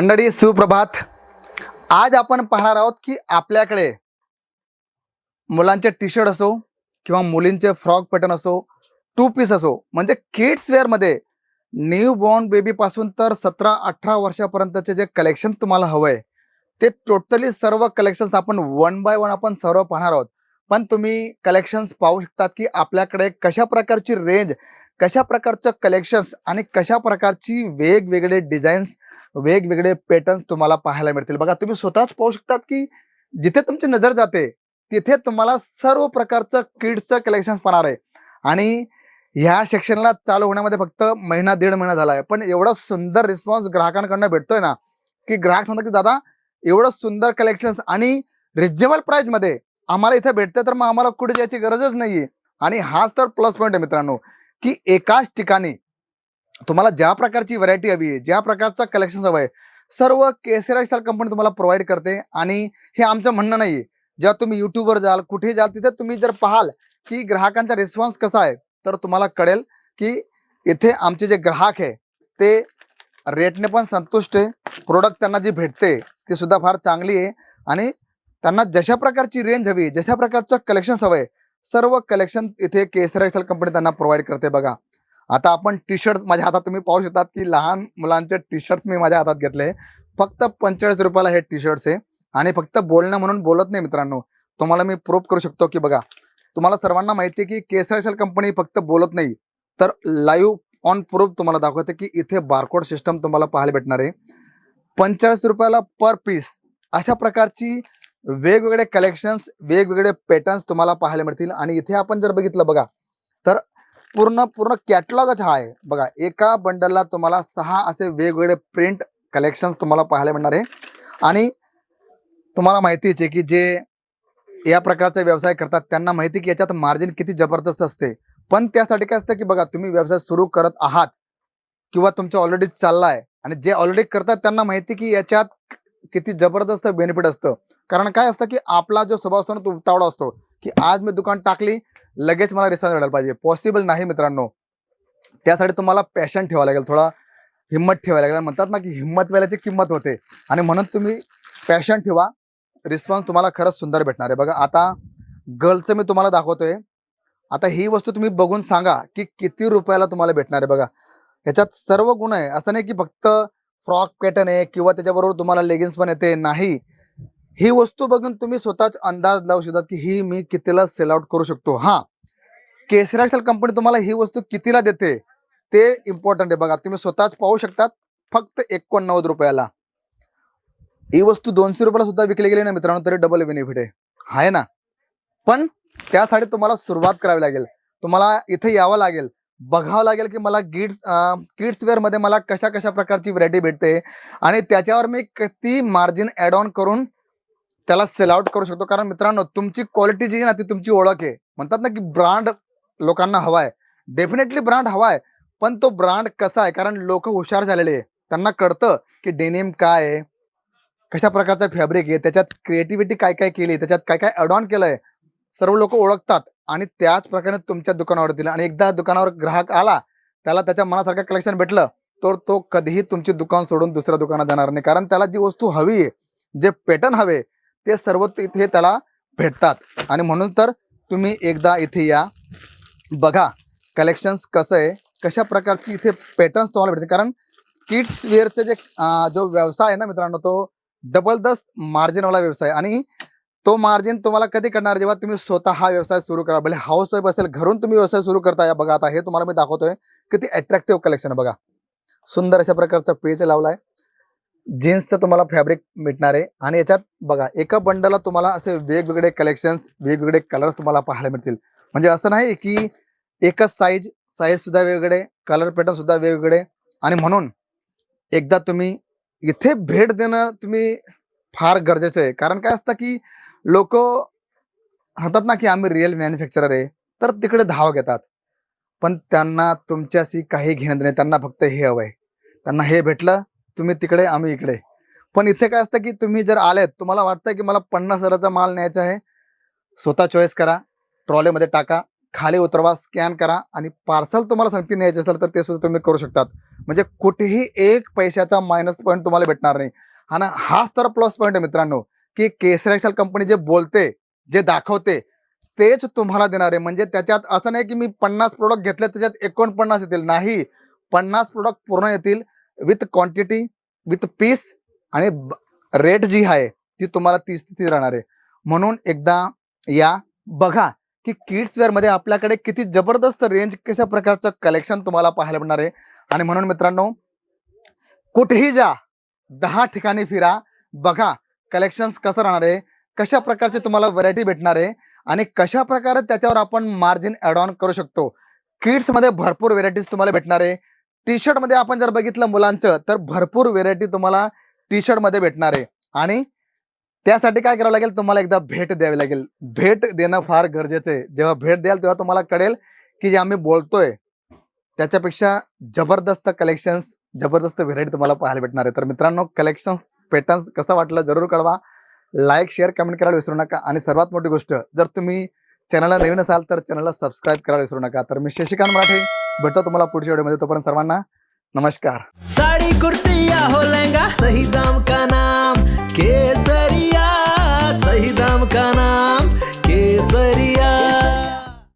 मंडळी सुप्रभात. आज आपण पाहणार आहोत की आपल्याकडे मुलांचे टी शर्ट असो किंवा मुलींचे फ्रॉक पॅटर्न असो टू पीस असो म्हणजे किड्स वेअरमध्ये न्यू बॉर्न बेबीपासून तर सतरा अठरा वर्षापर्यंतचे जे कलेक्शन तुम्हाला हवंय ते टोटली सर्व कलेक्शन्स आपण वन बाय वन आपण सर्व पाहणार आहोत. पण तुम्ही कलेक्शन्स पाहू शकतात की आपल्याकडे कशा प्रकारची रेंज कशा प्रकारचं कलेक्शन्स आणि कशा प्रकारची वेगवेगळे डिझाईन्स वेगवेगळे पॅटर्न्स तुम्हाला पाहायला मिळतील? बघा तुम्ही स्वतःच पाहू शकतात की जिथे तुमची नजर जाते तिथे तुम्हाला सर्व प्रकारचं किड्सचं कलेक्शन पाहणार आहे. आणि ह्या सेक्शनला चालू होण्यामध्ये फक्त महिना दीड महिना झाला आहे. पण एवढा सुंदर रिस्पॉन्स ग्राहकांकडनं भेटतोय ना की ग्राहक सांगतात की दादा एवढं सुंदर कलेक्शन्स आणि रिजनेबल प्राईजमध्ये आम्हाला इथे भेटतं तर मग आम्हाला कुठे जायची गरजच नाही आणि हाच तर प्लस पॉईंट आहे मित्रांनो. की एकाच ठिकाणी तुम्हाला ज्या प्रकारची व्हरायटी हवी आहे ज्या प्रकारचं कलेक्शन हवं आहे सर्व केसरा स्टाईल कंपनी तुम्हाला प्रोव्हाइड करते. आणि हे आमचं म्हणणं नाही जेव्हा तुम्ही युट्यूबवर जाल कुठे जाल तिथे तुम्ही जर पाहाल की ग्राहकांचा रिस्पॉन्स कसा आहे तर तुम्हाला कळेल की इथे आमचे जे ग्राहक आहे ते रेटने पण संतुष्ट आहे. प्रोडक्ट त्यांना जी भेटते ती सुद्धा फार चांगली आहे. आणि त्यांना जशा प्रकारची रेंज हवी जशा प्रकारचं कलेक्शन हवं आहे सर्व कलेक्शन इथे केसरा कंपनी त्यांना प्रोव्हाइड करते बघा. आता आपण टी शर्ट माझ्या हातात तुम्ही पाहू शकतात की लहान मुलांचे टी शर्ट्स मी माझ्या हातात घेतले. फक्त पंचेचाळीस रुपयाला हे टी शर्ट्स आहे. आणि फक्त बोलणं म्हणून बोलत नाही मित्रांनो. तुम्हाला मी प्रूव्ह करू शकतो की बघा. तुम्हाला सर्वांना माहिती आहे की केसरेशल कंपनी फक्त बोलत नाही. तर लाईव्ह ऑन प्रूफ तुम्हाला दाखवते की इथे बारकोड सिस्टम तुम्हाला पाहायला भेटणार आहे. पंचेचाळीस रुपयाला पर पीस अशा प्रकारची वेगवेगळे कलेक्शन्स वेगवेगळे पॅटर्न्स तुम्हाला पाहायला मिळतील. आणि इथे आपण जर बघितलं बघा तर पूर्ण पूर्ण कॅटलॉगच हा आहे. बघा एका बंडलला तुम्हाला सहा असे वेगवेगळे प्रिंट कलेक्शन्स तुम्हाला पाहायला मिळणार आहे. आणि तुम्हाला माहितीच आहे की जे या प्रकारचा व्यवसाय करतात त्यांना माहिती की याच्यात मार्जिन किती जबरदस्त असते. पण त्यासाठी काय असतं की बघा तुम्ही व्यवसाय सुरू करत आहात किंवा तुमचा ऑलरेडी चाललाय आणि जे ऑलरेडी करतात त्यांना माहिती की याच्यात किती जबरदस्त बेनिफिट असतं. कारण काय असतं की आपला जो स्वभाव असतो ना तो उतावडा असतो की आज मी दुकान टाकली लगेच मला रिसर्च मिळायला पाहिजे. पॉसिबल नाही मित्रांनो. त्यासाठी तुम्हाला पॅशन ठेवावं लागेल थोडा हिंमत ठेवायला लागेल. म्हणतात ना की हिंमत वेल्याची किंमत होते. आणि म्हणून तुम्ही पॅशन ठेवा. रिस्पॉन्स तुम्हाला खरंच सुंदर भेटणार आहे. बघा आता गर्लचं मी तुम्हाला दाखवतोय. आता ही वस्तू तुम्ही बघून सांगा की किती रुपयाला तुम्हाला भेटणार आहे बघा. ह्याच्यात सर्व गुण आहे. असं नाही की फक्त फ्रॉक पॅटर्न आहे किंवा त्याच्याबरोबर तुम्हाला लेगिन्स पण येते. नाही. ही वस्तू बघून तुम्ही स्वतःच अंदाज लावू शकतात की ही मी कितीला सेल आउट करू शकतो. हा. केसरा स्टाईल कंपनी तुम्हाला ही वस्तू कितीला देते ते इम्पॉर्टंट आहे बघा. तुम्ही स्वतःच पाहू शकतात फक्त एकोणनव्वद रुपयाला. ही वस्तू दोनशे रुपयाला सुद्धा विकली गेली ना मित्रांनो तरी डबल बेनिफिट आहे. आहे ना? पण त्यासाठी तुम्हाला सुरुवात करावी लागेल. तुम्हाला इथे यावं लागेल. बघावं लागेल की मला गिड्स किड्स वेअरमध्ये मला कशा कशा प्रकारची व्हरायटी भेटते आणि त्याच्यावर मी किती मार्जिन ऍड ऑन करून त्याला सेल आउट करू शकतो. कारण मित्रांनो तुमची क्वालिटी जी आहे ना ती तुमची ओळख आहे. म्हणतात ना की ब्रांड लोकांना हवा आहे डेफिनेटली ब्रांड हवा आहे पण तो ब्रांड कसा आहे? कारण लोक हुशार झालेले आहे. त्यांना कळतं की डेनिम काय आहे? कशा प्रकारचं फॅब्रिक आहे? त्याच्यात क्रिएटिव्हिटी काय काय केली? त्याच्यात काय काय ॲड ऑन केलंय? सर्व लोक ओळखतात. आणि त्याच प्रकारे तुमच्या दुकानावर दिलं. आणि एकदा दुकानावर ग्राहक आला त्याला त्याच्या मनासारखं कलेक्शन भेटलं तर तो कधीही तुमची दुकान सोडून दुसऱ्या दुकानात जाणार नाही. कारण त्याला जी वस्तू हवी आहे जे पॅटर्न हवे ते सर्व इथे त्याला भेटतात. आणि म्हणून तर तुम्ही एकदा इथे या. बघा कलेक्शन्स कसं आहे कशा प्रकारची इथे पॅटर्न्स तुम्हाला भेटते कारण किड्स वेअरचा जे जो व्यवसाय आहे ना मित्रांनो तो जबरदस्त मार्जिनवाला व्यवसाय आणि तो मार्जिन तुम्हाला कधी करणार जेव्हा तुम्ही स्वतः हा व्यवसाय सुरू करा. भले हाऊस वाईफ असेल घरून तुम्ही व्यवसाय सुरू करता या बघा आता हे तुम्हाला मी दाखवतोय किती अट्रॅक्टिव्ह कलेक्शन आहे बघा. सुंदर अशा प्रकारचा पेज लावलाय. जीन्सचं तुम्हाला फॅब्रिक भेटणार आहे. आणि याच्यात बघा एका बंडलला तुम्हाला असे वेगवेगळे कलेक्शन्स वेगवेगळे कलर्स तुम्हाला पाहायला मिळतील. म्हणजे असं नाही की एकच साईज साईज सुद्धा वेगवेगळे कलर पॅटर्न सुद्धा वेगवेगळे आणि म्हणून एकदा तुम्ही इथे भेट देणं तुम्ही फार गरजेचं आहे. कारण काय असतं की लोक हातात ना की आम्ही रिअल मॅन्युफॅक्चरर आहे तर तिकडे धाव घेतात. पण त्यांना तुमच्याशी काही घेणं नाही त्यांना फक्त हे हवं आहे त्यांना हे भेटलं तुम्ही तिकडे आम्ही इकडे. पण इथे काय असतं की तुम्ही जर आलेत तुम्हाला वाटतं की मला पन्नास हजाराचा माल न्यायचा आहे. स्वतः चॉईस करा ट्रॉलीमध्ये टाका खाली उतरवा स्कॅन करा आणि पार्सल तुम्हाला सांगते न्यायचे असेल तर ते सुद्धा तुम्ही करू शकतात. म्हणजे कुठेही एक पैशाचा मायनस पॉईंट तुम्हाला भेटणार नाही. आणि हाच तर प्लस पॉईंट आहे मित्रांनो की केसर कंपनी जे बोलते जे दाखवते तेच तुम्हाला देणार आहे. म्हणजे त्याच्यात असं नाही की मी पन्नास प्रोडक्ट घेतले त्याच्यात एकोणपन्नास येतील. नाही पन्नास प्रोडक्ट पूर्ण येतील. विथ क्वांटिटी विथ पीस आणि रेट जी आहे ती तुम्हाला तीस ती राहणार आहे. म्हणून एकदा या बघा की किड्स आपल्याकडे किती जबरदस्त रेंज कशा प्रकारचं कलेक्शन तुम्हाला पाहायला मिळणार आहे. आणि म्हणून मित्रांनो कुठेही जा दहा ठिकाणी फिरा बघा कलेक्शन्स कसं राहणार आहे कशा प्रकारचे तुम्हाला व्हरायटी भेटणार आहे आणि कशा प्रकारे त्याच्यावर आपण मार्जिन ऍड ऑन करू शकतो. किड्समध्ये भरपूर व्हेरायटीज तुम्हाला भेटणार आहे. टी शर्टमध्ये आपण जर बघितलं मुलांचं तर भरपूर व्हेरायटी तुम्हाला टी शर्टमध्ये भेटणार आहे. आणि त्यासाठी काय करावं लागेल? तुम्हाला एकदा भेट द्यावी लागेल. भेट देणं फार गरजेचं आहे. जेव्हा भेट द्याल तेव्हा तुम्हाला कळेल की जे आम्ही बोलतोय त्याच्यापेक्षा जबरदस्त कलेक्शन्स जबरदस्त व्हेरायटी तुम्हाला पाहायला भेटणार आहे. तर मित्रांनो कलेक्शन्स पॅटर्न्स कसं वाटलं? जरूर कळवा. लाईक शेअर कमेंट करायला विसरू नका. आणि सर्वात मोठी गोष्ट जर तुम्ही चॅनलला नवीन असाल तर चॅनलला सबस्क्राईब करायला विसरू नका. तर मी शशिकांत मराठे भेटतो तुम्हाला पुढच्या व्हिडिओमध्ये. तोपर्यंत सर्वांना नमस्कार. साडी कुर्ती या हो सही दाम का नाम? केसरिया सही दाम का नाम? केसरिया.